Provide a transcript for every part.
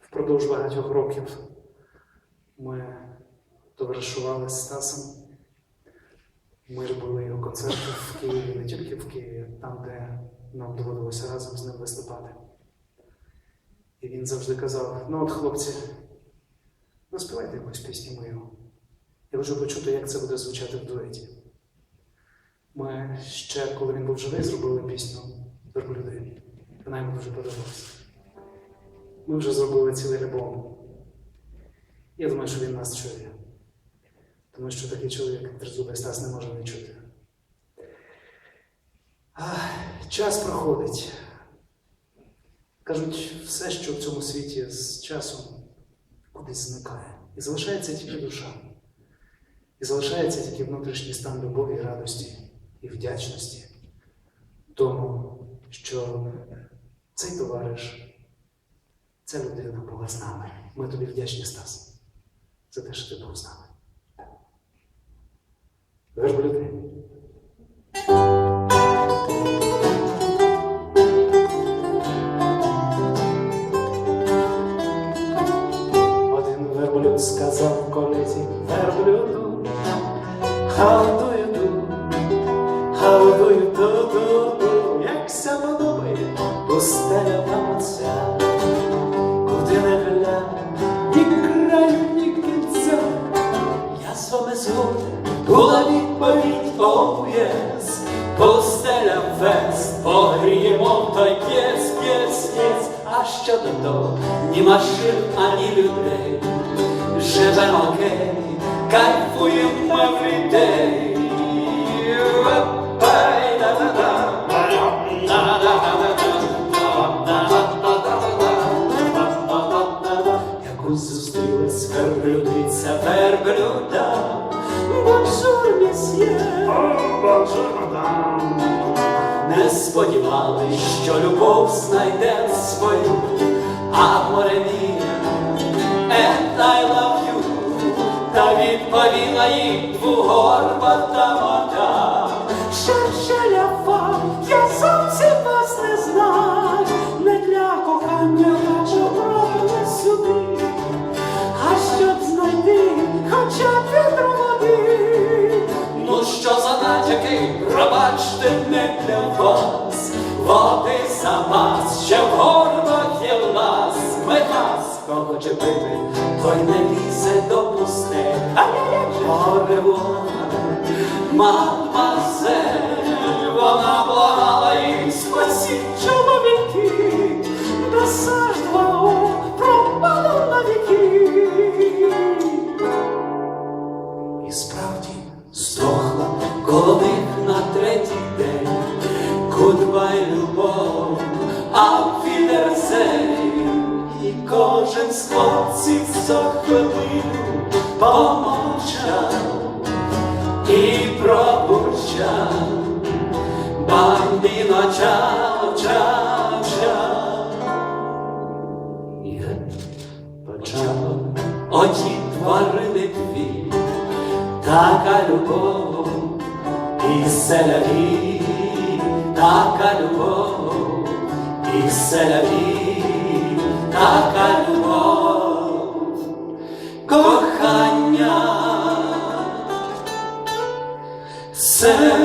Впродовж багатьох років ми товаришували з Стасом. Ми ж були його концерти в Києві, не тільки в Києві, там, де нам доводилося разом з ним виступати. І він завжди казав: ну от хлопці, ну співайте якусь пісню мою. Я хочу почути, як це буде звучати в дуеті. Ми ще, коли він був живий, зробили пісню Верблюди. Вона йому дуже подобалася. Ми вже зробили цілий альбом. Я думаю, що він нас чує. Тому що такий чоловік, як Тризубий Стас, не може не чути. Ах, час проходить. Кажуть, все, що в цьому світі з часом кудись зникає. І залишається тільки душа. І залишається тільки внутрішній стан любові радості і вдячності тому, що цей товариш, ця людина була з нами. Ми тобі вдячні, Стас, за те, що ти був з нами. Верблюди. How do you do, як ся подобає пустеля куди не глянь, ні краю, ні кінця, я з вами згоден, була відповідь, oh yes, пустеля фест, погріємо п'єс, п'єс, п'єс, а що до того, ні машин, ані людей, живемо окей, кайфуємо every day. Яку зустрілась верблюдиця верблюда, Бонжур, месьє, не сподівались, що любов знайде свою, а and I love you, їм двугорбата вас, хто хоче пити, той не лізе до пусте, а я така любов і селяві, така любов і селяві, така любов, кохання. Селяві.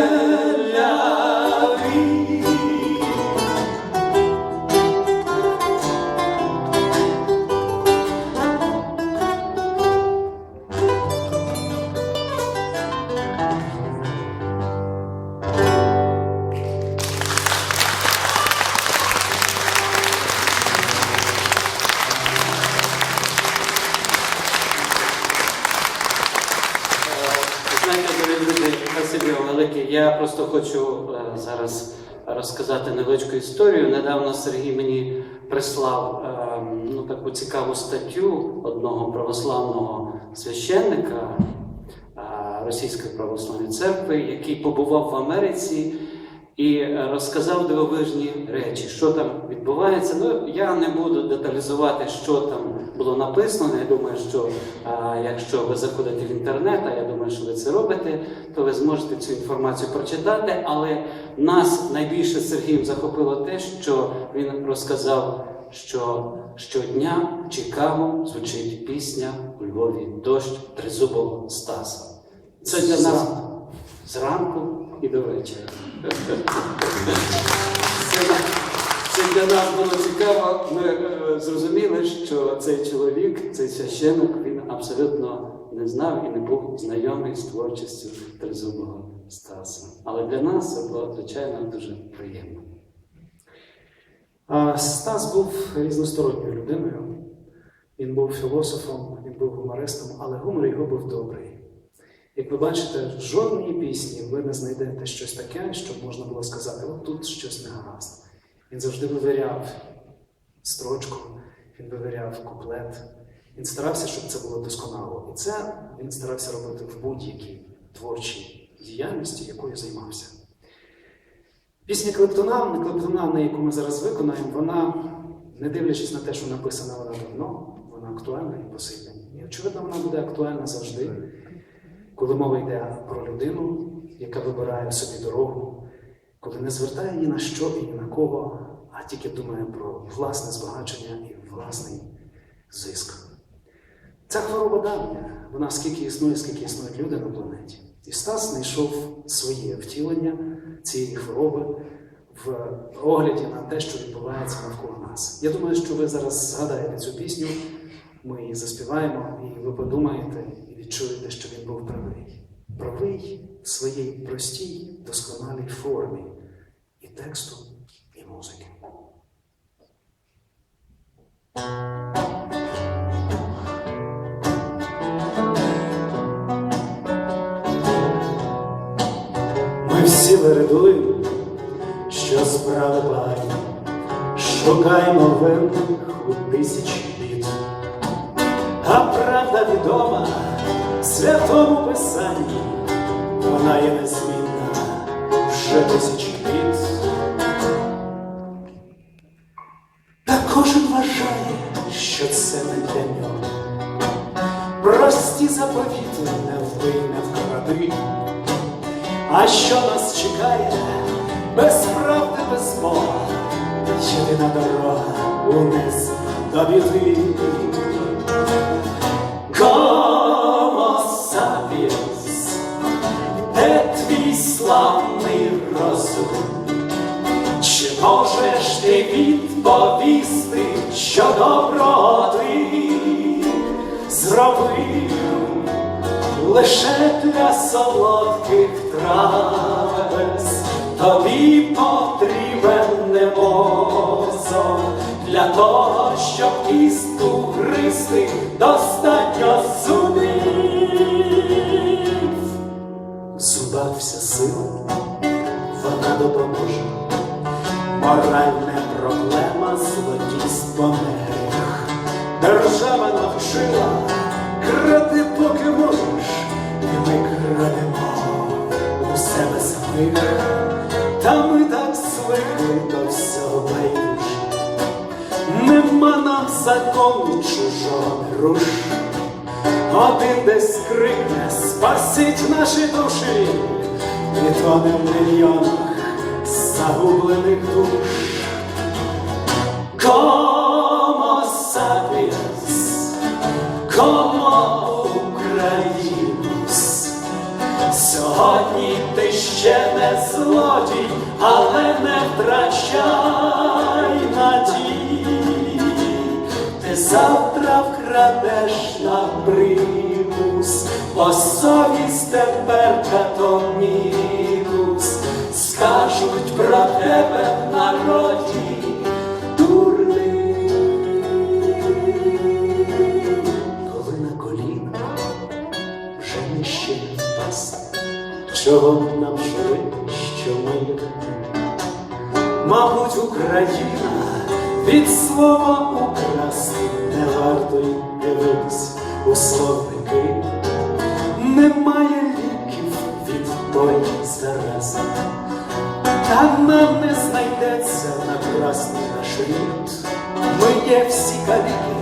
Просто хочу е, зараз розказати невеличку історію. Недавно Сергій мені прислав е, ну, таку цікаву статтю одного православного священника е, Російської православної церкви, який побував в Америці і е, розказав дивовижні речі, що там відбувається. Ну, я не буду деталізувати, що там було написано. Я думаю, що а, якщо ви заходите в інтернет, а я думаю, що ви це робите, то ви зможете цю інформацію прочитати. Але нас найбільше Сергієм захопило те, що він розказав, що щодня в Чикаго звучить пісня у Львові Дощ тризубого Стаса. Це для нас зранку і до вечора. Це, це для нас було цікаво. Ми е, зрозуміли, що цей чоловік, цей священник, він абсолютно не знав і не був знайомий з творчістю Тризубого Стаса. Але для нас це було, звичайно, дуже приємно. Стас був різносторонньою людиною. Він був філософом, він був гумористом, але гумор його був добрий. Як ви бачите, в жодній пісні ви не знайдете щось таке, щоб можна було сказати, от тут щось не гаразд. Він завжди вивіряв строчку, він вивіряв куплет. Він старався, щоб це було досконало. І це він старався робити в будь-якій творчій діяльності, якою займався. Пісня Клептона, Клептона, яку ми зараз виконаємо, вона, не дивлячись на те, що написана вона давно, вона актуальна і по сей день. І очевидно, вона буде актуальна завжди, коли мова йде про людину, яка вибирає собі дорогу, коли не звертає ні на що і ні на кого, а тільки думає про власне збагачення і власний зиск. Ця хвороба давня, вона скільки існує, скільки існують люди на планеті. І Стас знайшов своє втілення цієї хвороби в огляді на те, що відбувається навколо нас. Я думаю, що ви зараз згадаєте цю пісню, ми її заспіваємо, і ви подумаєте відчуєте, що він був правий. Правий в своїй простій, досконалій формі і тексту, і музики. Ми всі вередуємо, що справи багаті, шукаємо винних у тисячі бід. А правда відома святому писанні, вона є незмінна вже тисячі літ. Та кожен вважає, що це не для нього. Прості заповіти не вбий, не вкради. А що нас чекає без правди, без Бога? Єдина дорога униз до біди. Відповісти, що добро ти зробив? лише для солодких трапез тобі потрібен не мозок для того, щоб кістку гристи достатньо зубів. В зубах сила, вона допоможе. Моральна самих. Та ми так звикли до всього байдужі. Нема нам закону чужого руш. Один десь крикне, спасіть наші душі, і то не в мільйонах загублених душ. Como sapiens, como Сьогодні ти ще не злодій, але не втрачай надій. Ти завтра вкрадеш на примус, бо совість тепер катомінус. Скажуть про тебе в народі чого нам живи, що ми Мабуть, Україна від слова украсти не варто й дивитись у словники, немає ліків від тої зарази, та нам не знайдеться на красний наш рід. Ми є всі каліки.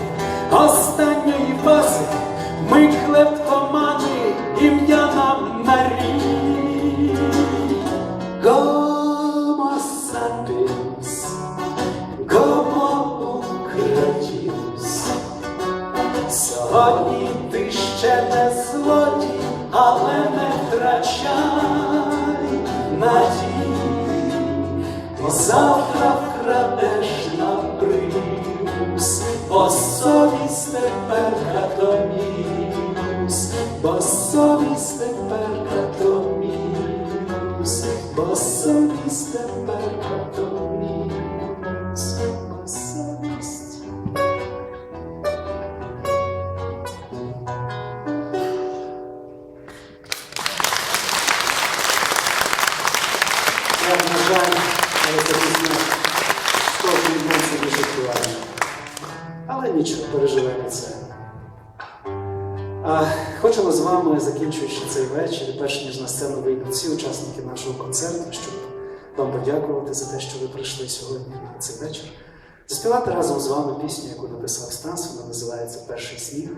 Втрачай Нічого, переживемо це. А, хочемо з вами, закінчуючи цей вечір, перш ніж на сцену вийдуть всі учасники нашого концерту, щоб вам подякувати за те, що ви прийшли сьогодні на цей вечір. Заспівати разом з вами пісню, яку написав Стас, вона називається Перший сніг.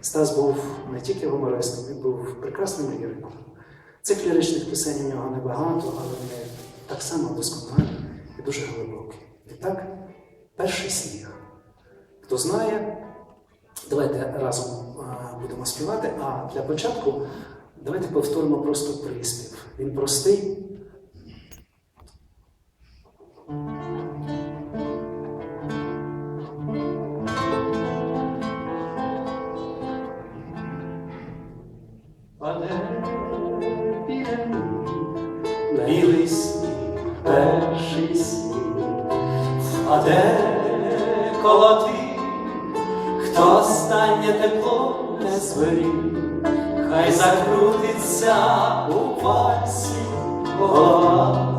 Стас був не тільки гумористом, він був прекрасним ліриком. Цих ліричних пісень у нього небагато, але вони так само досконалі і дуже глибокі. І так, перший сніг. Хто знає, давайте разом будемо співати. А для початку давайте повторимо просто приспів. Він простий. Хто останнє тепло не зберіг, хай закрутиться у пальці голова.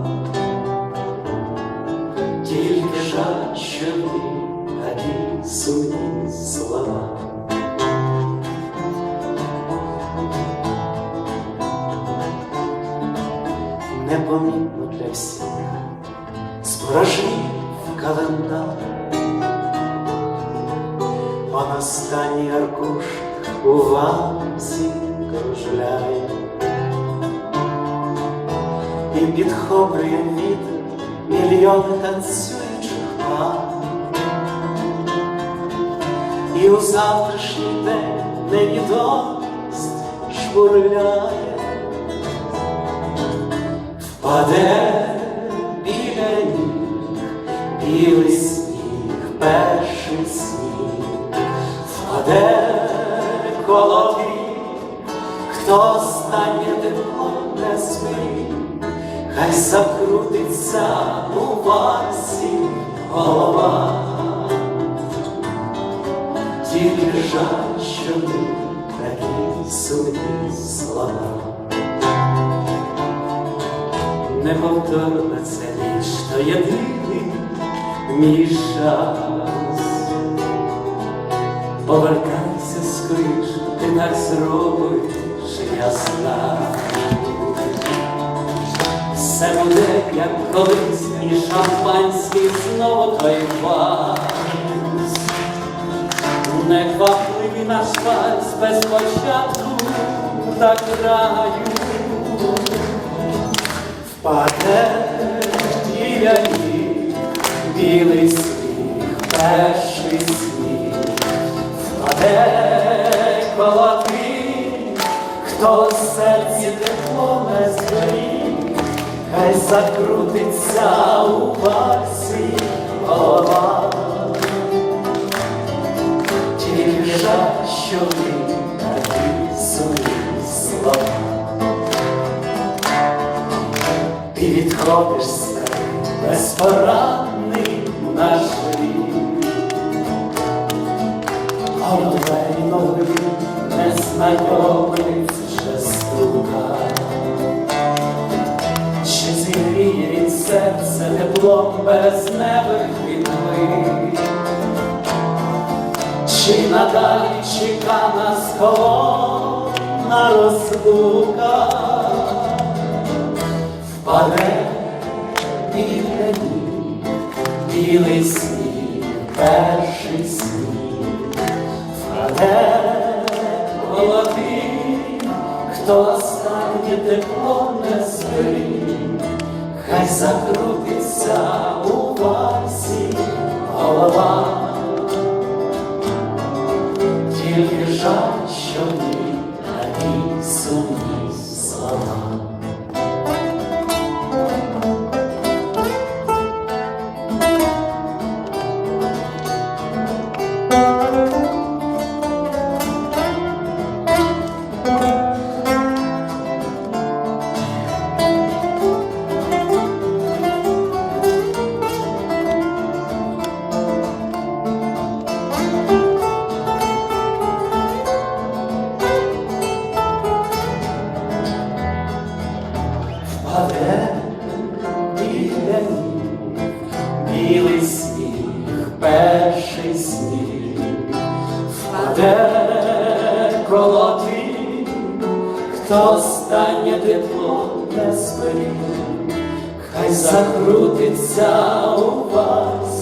Тільки жаль, що ви такі сумні слова. непомітно для всіх, спорожнів у вазі кружляє, і підхоплює вітер мільйони танцюючих пар. І у завтрашній день невідомість шпурляє. Паде біля ніг, білий сніг, перший сніг, впаде тих, хто останнє тепло не спить, хай закрутиться у варсі голова. Тільки жаль, що ми такі сумні слова. Неповторна це річ, то єдиний мій шанс. Ти так зробиш, я знаю. Все буде, як колись, і шампанський знову той вальс. Неквапливий наш вальс без початку та краю. Впаде ніг, білий сніг, сніг, впаде коло тих, хто серці тепло не згорів, хай закрутиться у пальці голова. Тільки жаль, що такі сумні слова. Ти відходиш старий, безпорадний наш двері нові, незнайомець стука, ще зігріє від серця теплом без небих вітли, чи надалі чека нас холодна впаде білий білий сніг перший сніг. Де молодий, хто останнє тепло не спить, хай закрутиться у вальсі голова, тільки жаль, що ні, ані сумні слова. то останнє тепло не зберіг, хай закрутиться у вас.